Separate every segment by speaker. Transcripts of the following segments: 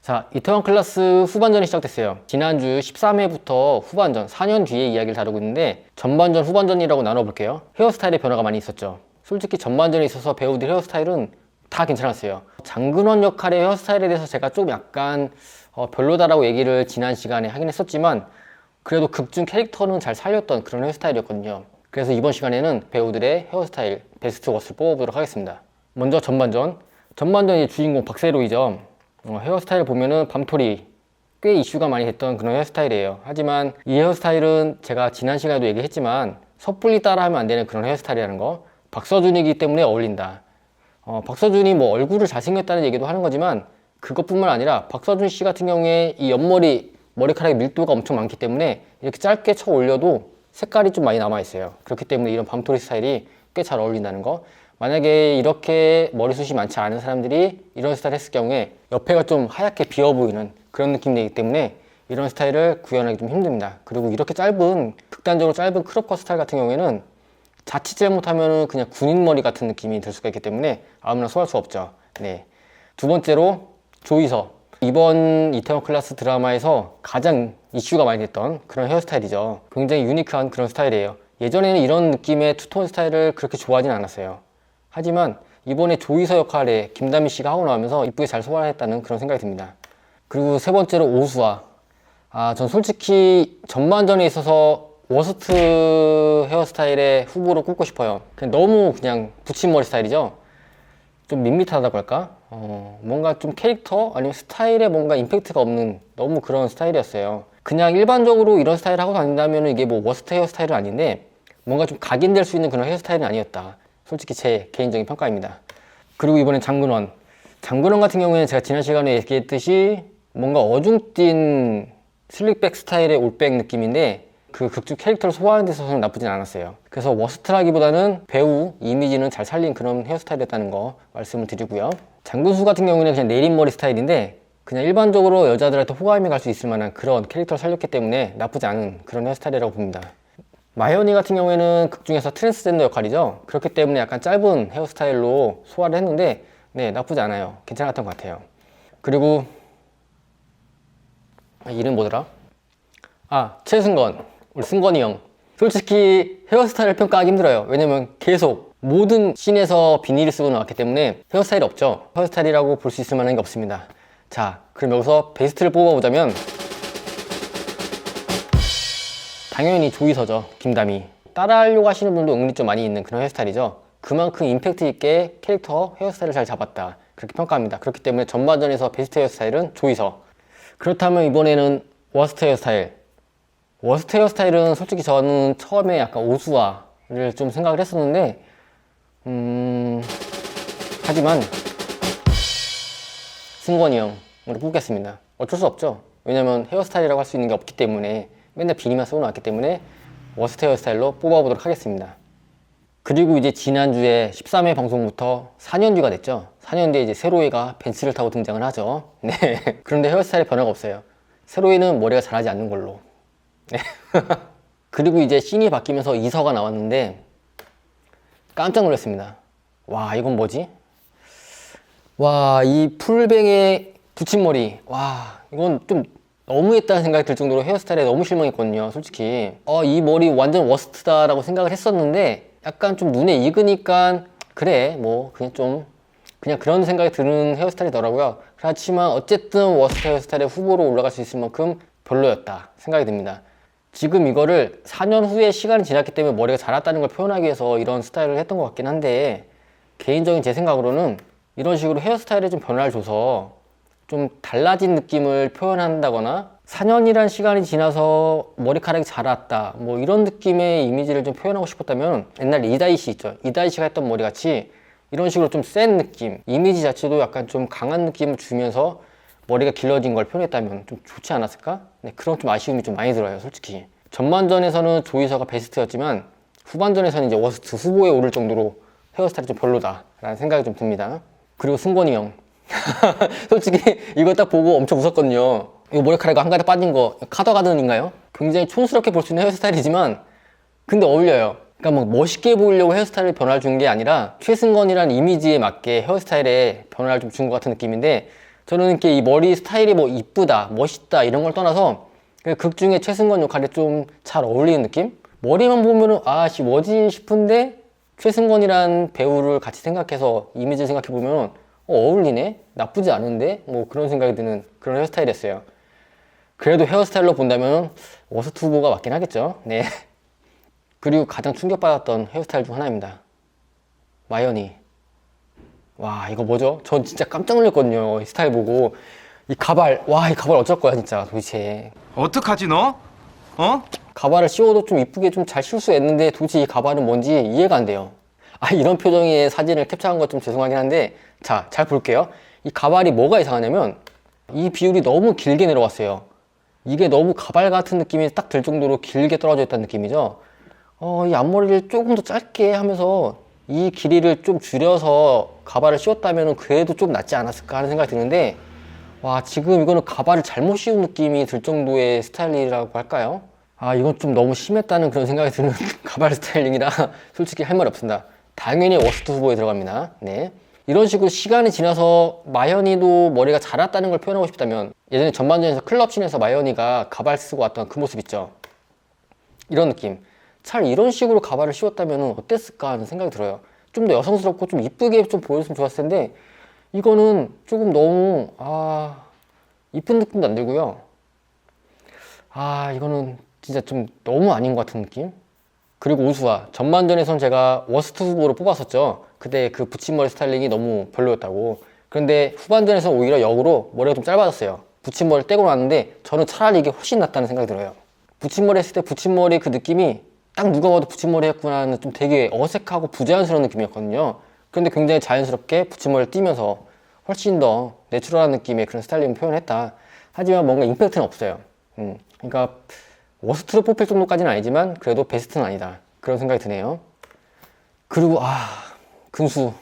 Speaker 1: 자, 이태원 클래스 후반전이 시작됐어요. 지난주 13회부터 후반전, 4년 뒤에 이야기를 다루고 있는데 전반전, 후반전이라고 나눠볼게요. 헤어스타일의 변화가 많이 있었죠. 솔직히 전반전에 있어서 배우들 헤어스타일은 다 괜찮았어요. 장근원 역할의 헤어스타일에 대해서 제가 좀 약간 어, 별로다라고 얘기를 지난 시간에 하긴 했었지만 그래도 극중 캐릭터는 잘 살렸던 그런 헤어스타일이었거든요. 그래서 이번 시간에는 배우들의 헤어스타일 베스트 워스를 뽑아보도록 하겠습니다. 먼저 전반전. 전반전의 주인공 박세로이죠. 어, 헤어스타일 보면은 밤토리 꽤 이슈가 많이 됐던 그런 헤어스타일이에요. 하지만 이 헤어스타일은 제가 지난 시간에도 얘기했지만 섣불리 따라하면 안 되는 그런 헤어스타일이라는 거. 박서준이기 때문에 어울린다. 어, 박서준이 뭐 얼굴을 잘생겼다는 얘기도 하는 거지만 그것뿐만 아니라 박서준 씨 같은 경우에 이 옆머리 머리카락의 밀도가 엄청 많기 때문에 이렇게 짧게 쳐 올려도 색깔이 좀 많이 남아 있어요. 그렇기 때문에 이런 밤토리 스타일이 꽤 잘 어울린다는 거. 만약에 이렇게 머리숱이 많지 않은 사람들이 이런 스타일 했을 경우에 옆에가 좀 하얗게 비어 보이는 그런 느낌이기 때문에 이런 스타일을 구현하기 좀 힘듭니다. 그리고 이렇게 짧은 극단적으로 짧은 크롭컷 스타일 같은 경우에는 자칫 잘못하면 그냥 군인 머리 같은 느낌이 들 수가 있기 때문에 아무나 소화할 수 없죠. 네. 두 번째로 조이서. 이번 이태원 클래스 드라마에서 가장 이슈가 많이 됐던 그런 헤어스타일이죠. 굉장히 유니크한 그런 스타일이에요. 예전에는 이런 느낌의 투톤 스타일을 그렇게 좋아하진 않았어요. 하지만 이번에 조이서 역할에 김다미 씨가 하고 나오면서 이쁘게 잘 소화했다는 그런 생각이 듭니다. 그리고 세 번째로 오수아. 아, 전 솔직히 전반전에 있어서 워스트 헤어스타일의 후보로 꼽고 싶어요. 그냥 너무 그냥 붙임머리 스타일이죠. 좀 밋밋하다고 할까? 어, 뭔가 좀 캐릭터 아니면 스타일에 뭔가 임팩트가 없는 너무 그런 스타일이었어요. 그냥 일반적으로 이런 스타일 하고 다닌다면 이게 뭐 워스트 헤어스타일은 아닌데 뭔가 좀 각인될 수 있는 그런 헤어스타일은 아니었다. 솔직히 제 개인적인 평가입니다. 그리고 이번엔 장근원. 장근원 같은 경우에는 제가 지난 시간에 얘기했듯이 뭔가 어중뛴 슬릭백 스타일의 올백 느낌인데 그 극중 캐릭터를 소화하는 데 있어서는 나쁘진 않았어요. 그래서 워스트라기보다는 배우 이미지는 잘 살린 그런 헤어스타일이었다는 거 말씀을 드리고요. 장근수 같은 경우는 그냥 내린머리 스타일인데 그냥 일반적으로 여자들한테 호감이 갈 수 있을 만한 그런 캐릭터를 살렸기 때문에 나쁘지 않은 그런 헤어스타일이라고 봅니다. 마현이 같은 경우에는 극 중에서 트랜스젠더 역할이죠. 그렇기 때문에 약간 짧은 헤어스타일로 소화를 했는데 네 나쁘지 않아요. 괜찮았던 것 같아요. 그리고 아, 이름 뭐더라? 아 최승건 우리 승건이 형. 솔직히 헤어스타일을 평가하기 힘들어요. 왜냐면 계속 모든 씬에서 비닐을 쓰고 나왔기 때문에 헤어스타일이 없죠. 헤어스타일이라고 볼 수 있을 만한 게 없습니다. 자, 그럼 여기서 베스트를 뽑아보자면 당연히 조이서죠. 김다미. 따라하려고 하시는 분도 은근히 좀 많이 있는 그런 헤어스타일이죠. 그만큼 임팩트 있게 캐릭터 헤어스타일을 잘 잡았다. 그렇게 평가합니다. 그렇기 때문에 전반전에서 베스트 헤어스타일은 조이서. 그렇다면 이번에는 워스트 헤어스타일. 워스트 헤어스타일은 솔직히 저는 처음에 약간 오수아를 좀 생각을 했었는데, 음, 하지만, 승권이 형으로 뽑겠습니다. 어쩔 수 없죠. 왜냐면 헤어스타일이라고 할 수 있는 게 없기 때문에 맨날 비니만 쓰고 나왔기 때문에 워스트 헤어스타일로 뽑아보도록 하겠습니다. 그리고 이제 지난주에 13회 방송부터 4년 뒤가 됐죠. 4년 뒤에 이제 세로이가 벤츠를 타고 등장을 하죠. 네. 그런데 헤어스타일에 변화가 없어요. 세로이는 머리가 자라지 않는 걸로. 네. 그리고 이제 씬이 바뀌면서 이서가 나왔는데 깜짝 놀랐습니다. 와, 이건 뭐지? 와, 이 풀뱅의 붙임머리. 와, 이건 좀 너무했다는 생각이 들 정도로 헤어스타일에 너무 실망했거든요, 솔직히. 어, 이 머리 완전 워스트다 라고 생각을 했었는데 약간 좀 눈에 익으니까 그래, 뭐 그냥 좀 그냥 그런 생각이 드는 헤어스타일이더라고요. 그렇지만 어쨌든 워스트 헤어스타일의 후보로 올라갈 수 있을 만큼 별로였다 생각이 듭니다. 지금 이거를 4년 후에 시간이 지났기 때문에 머리가 자랐다는 걸 표현하기 위해서 이런 스타일을 했던 것 같긴 한데 개인적인 제 생각으로는 이런 식으로 헤어스타일에 좀 변화를 줘서 좀 달라진 느낌을 표현한다거나 4년이란 시간이 지나서 머리카락이 자랐다 뭐 이런 느낌의 이미지를 좀 표현하고 싶었다면 옛날 이다희 씨 있죠. 이다희 씨가 했던 머리 같이 이런 식으로 좀 센 느낌 이미지 자체도 약간 좀 강한 느낌을 주면서 머리가 길러진 걸 표현했다면 좀 좋지 않았을까? 네, 그런 좀 아쉬움이 좀 많이 들어요 솔직히. 전반전에서는 조이서가 베스트였지만 후반전에서는 이제 워스트 후보에 오를 정도로 헤어스타일이 좀 별로다 라는 생각이 좀 듭니다. 그리고 승권이 형 솔직히 이거 딱 보고 엄청 웃었거든요. 이거 머리카락 한 가닥 빠진 거 카더 가든인가요? 굉장히 촌스럽게 볼 수 있는 헤어스타일이지만 근데 어울려요. 그러니까 뭐 멋있게 보이려고 헤어스타일을 변화를 준 게 아니라 최승건이라는 이미지에 맞게 헤어스타일에 변화를 좀 준 것 같은 느낌인데 저는 이렇게 이 머리 스타일이 뭐 이쁘다, 멋있다 이런 걸 떠나서 그극 중에 최승건 역할에 좀 잘 어울리는 느낌? 머리만 보면은 아씨 뭐지 싶은데 최승건이란 배우를 같이 생각해서 이미지를 생각해 보면 어, 어울리네? 나쁘지 않은데? 뭐 그런 생각이 드는 그런 헤어스타일이었어요. 그래도 헤어스타일로 본다면 워스트 후보가 맞긴 하겠죠. 네. 그리고 가장 충격받았던 헤어스타일 중 하나입니다. 마연이. 와, 이거 뭐죠? 전 진짜 깜짝 놀랐거든요. 이 스타일 보고. 이 가발, 와, 이 가발 어쩔 거야, 진짜, 도대체.
Speaker 2: 어떡하지 너? 어?
Speaker 1: 가발을 씌워도 좀 이쁘게 좀 잘 씌울 수 있는데 도대체 이 가발은 뭔지 이해가 안 돼요. 아, 이런 표정의 사진을 캡처한 것 좀 죄송하긴 한데, 자, 잘 볼게요. 이 가발이 뭐가 이상하냐면, 이 비율이 너무 길게 내려왔어요. 이게 너무 가발 같은 느낌이 딱 들 정도로 길게 떨어져 있다는 느낌이죠. 어, 이 앞머리를 조금 더 짧게 하면서 이 길이를 좀 줄여서 가발을 씌웠다면 그래도 좀 낫지 않았을까 하는 생각이 드는데, 와, 지금 이거는 가발을 잘못 씌운 느낌이 들 정도의 스타일이라고 할까요? 아, 이건 좀 너무 심했다는 그런 생각이 드는 가발 스타일링이라 솔직히 할말 없습니다. 당연히 워스트 후보에 들어갑니다. 네. 이런 식으로 시간이 지나서 마현이도 머리가 자랐다는 걸 표현하고 싶다면 예전에 전반전에서 클럽씬에서 마현이가 가발 쓰고 왔던 그 모습 있죠. 이런 느낌. 차라리 이런 식으로 가발을 씌웠다면 어땠을까 하는 생각이 들어요. 좀 더 여성스럽고 좀 이쁘게 좀 보였으면 좋았을 텐데 이거는 조금 너무 아 이쁜 느낌도 안 들고요. 아 이거는 진짜 좀 너무 아닌 것 같은 느낌? 그리고 우수아 전반전에선 제가 워스트 후보로 뽑았었죠. 그때 그 붙임머리 스타일링이 너무 별로였다고. 그런데 후반전에서 오히려 역으로 머리가 좀 짧아졌어요. 붙임머리를 떼고 나왔는데 저는 차라리 이게 훨씬 낫다는 생각이 들어요. 붙임머리 했을 때 붙임머리 그 느낌이 딱 누가 봐도 붙임머리 했구나 하는 좀 되게 어색하고 부자연스러운 느낌이었거든요. 그런데 굉장히 자연스럽게 붙임머리를 띄면서 훨씬 더 내추럴한 느낌의 그런 스타일링을 표현했다. 하지만 뭔가 임팩트는 없어요. 음, 그러니까 워스트로 뽑힐 정도까지는 아니지만 그래도 베스트는 아니다. 그런 생각이 드네요. 그리고 아 근수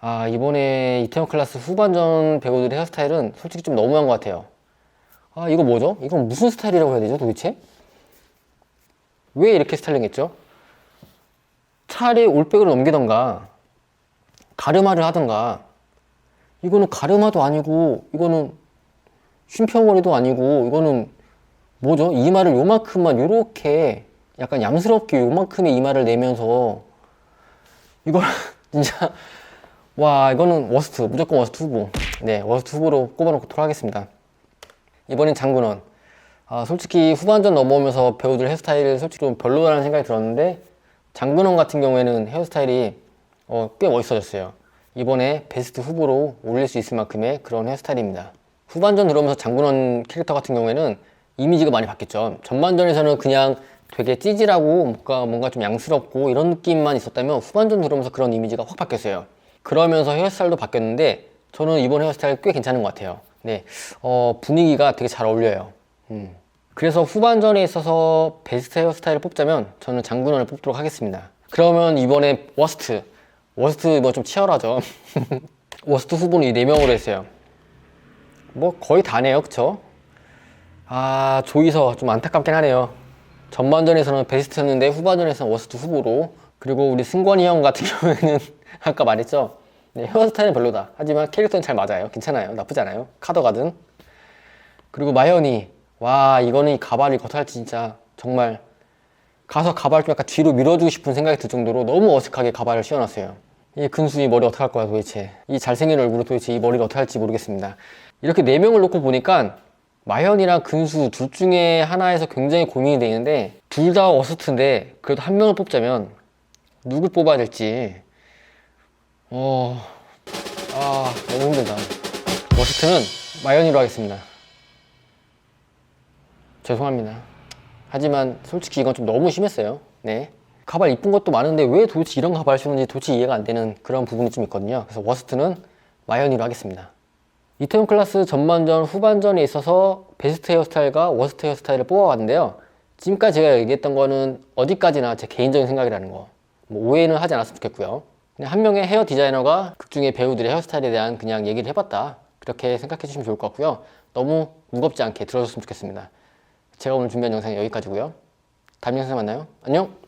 Speaker 1: 아 이번에 이태원 클라스 후반전 배우들의 헤어스타일은 솔직히 좀 너무한 것 같아요. 아 이거 뭐죠? 이건 무슨 스타일이라고 해야 되죠 도대체? 왜 이렇게 스타일링했죠? 차라리 올백으로 넘기던가 가르마를 하던가 이거는 가르마도 아니고 이거는 쉼표머리도 아니고 이거는 뭐죠? 이마를 요만큼만 요렇게 약간 얌스럽게 요만큼의 이마를 내면서 이걸 진짜 와 이거는 워스트 무조건 워스트 후보. 네 워스트 후보로 꼽아놓도록 하겠습니다. 이번엔 장군원. 아 솔직히 후반전 넘어오면서 배우들 헤어스타일 솔직히 좀 별로라는 생각이 들었는데 장군원 같은 경우에는 헤어스타일이 어, 꽤 멋있어졌어요. 이번에 베스트 후보로 올릴 수 있을 만큼의 그런 헤어스타일입니다. 후반전 들어오면서 장군원 캐릭터 같은 경우에는 이미지가 많이 바뀌었죠. 전반전에서는 그냥 되게 찌질하고 뭔가, 뭔가 좀 양스럽고 이런 느낌만 있었다면 후반전 들어오면서 그런 이미지가 확 바뀌었어요. 그러면서 헤어스타일도 바뀌었는데 저는 이번 헤어스타일 꽤 괜찮은 것 같아요. 네, 어, 분위기가 되게 잘 어울려요. 음. 그래서 후반전에 있어서 베스트 헤어스타일을 뽑자면 저는 장군원을 뽑도록 하겠습니다. 그러면 이번에 워스트, 워스트 뭐좀 치열하죠. 워스트 후보는 이 4명으로 했어요. 뭐 거의 다네요, 그쵸? 아 조이서 좀 안타깝긴 하네요. 전반전에서는 베스트였는데 후반전에서는 워스트 후보로 그리고 우리 승권이 형 같은 경우에는 아까 말했죠? 네, 헤어스타일은 별로다. 하지만 캐릭터는 잘 맞아요. 괜찮아요. 나쁘지 않아요. 카더가든. 그리고 마현이 와 이거는 이 가발이 겉할지 진짜 정말 가서 가발 좀 약간 뒤로 밀어주고 싶은 생각이 들 정도로 너무 어색하게 가발을 씌워놨어요. 이 근수 이 머리 어떡할 거야 도대체. 이 잘생긴 얼굴로 도대체 이 머리를 어떻게 할지 모르겠습니다. 이렇게 네 명을 놓고 보니까 마현이랑 근수 둘 중에 하나에서 굉장히 고민이 되는데 둘다 워스트인데 그래도 한 명을 뽑자면 누굴 뽑아야 될지. 어... 아 너무 힘들다. 워스트는 마현이로 하겠습니다. 죄송합니다. 하지만 솔직히 이건 좀 너무 심했어요. 네. 가발 이쁜 것도 많은데 왜 도대체 이런 가발 쓰는지 도대체 이해가 안 되는 그런 부분이 좀 있거든요. 그래서 워스트는 마현이로 하겠습니다 이태원 클라스 전반전, 후반전에 있어서 베스트 헤어스타일과 워스트 헤어스타일을 뽑아봤는데요. 지금까지 제가 얘기했던 거는 어디까지나 제 개인적인 생각이라는 거. 뭐 오해는 하지 않았으면 좋겠고요. 그냥 한 명의 헤어 디자이너가 극중의 배우들의 헤어스타일에 대한 그냥 얘기를 해봤다. 그렇게 생각해 주시면 좋을 것 같고요. 너무 무겁지 않게 들어줬으면 좋겠습니다. 제가 오늘 준비한 영상은 여기까지고요. 다음 영상에 만나요. 안녕!